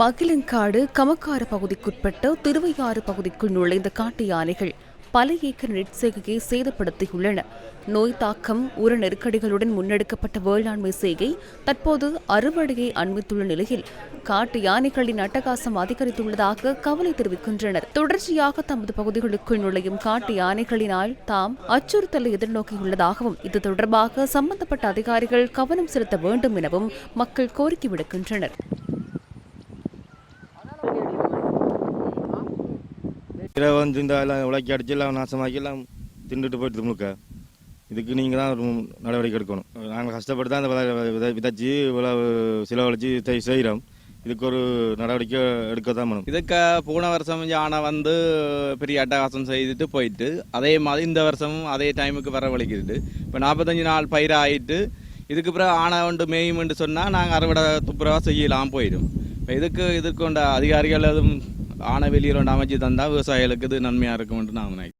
மகிழங்காடு கமக்கார பகுதிக்குட்பட்ட திருவையாறு பகுதிக்குள் நுழைந்த காட்டு யானைகள் பல ஏக்கர் நெற்செய்கையை சேதப்படுத்தியுள்ளன. நோய் தாக்கம் உர நெருக்கடிகளுடன் முன்னெடுக்கப்பட்ட வேளாண்மை செய்கை தற்போது அறுவடையை அண்மித்துள்ள நிலையில் காட்டு யானைகளின் அட்டகாசம் அதிகரித்துள்ளதாக கவலை தெரிவிக்கின்றனர். தொடர்ச்சியாக தமது பகுதிகளுக்குள் நுழையும் காட்டு யானைகளினால் தாம் அச்சுறுத்தலை எதிர்நோக்கியுள்ளதாகவும் இது தொடர்பாக சம்பந்தப்பட்ட அதிகாரிகள் கவனம் செலுத்த வேண்டும் எனவும் மக்கள் கோரிக்கை விடுக்கின்றனர். இரவு வந்து இந்த எல்லாம் உலக்கி அடிச்சு எல்லாம் நாசமாக்கி எல்லாம் தின்னுட்டு போயிட்டு முழுக்க. இதுக்கு நீங்கள் தான் ஒரு நடவடிக்கை எடுக்கணும். நாங்கள் கஷ்டப்பட்டு தான் இந்த விதை- விதை விதைச்சி இவ்வளவு செலவழிச்சு செய்கிறோம் இதுக்கு ஒரு நடவடிக்கை எடுக்க தான் வேணும். இதுக்கு போன வருஷம் யானை வந்து பெரிய அட்டகாசம் செய்துட்டு போயிட்டு அதே மாதிரி இந்த வருஷமும் அதே டைமுக்கு வரவழைக்கிறது. இப்போ நாற்பத்தஞ்சு நாள் பயிர் ஆகிட்டு இதுக்கு பிறகு ஆனை உண்டு மேயும்னு சொன்னால் நாங்கள் அறுவடை துப்புரவாக செய்யலாம் போயிடும். இப்போ இதுக்கு இதுக்கு உண்ட அதிகாரிகள் எதுவும் ஆனை வெளியில் ஒன்று அமைச்சு தந்தால் விவசாயிகளுக்கு இது நன்மையாக இருக்கும்னு நான் நினைக்கிறேன்.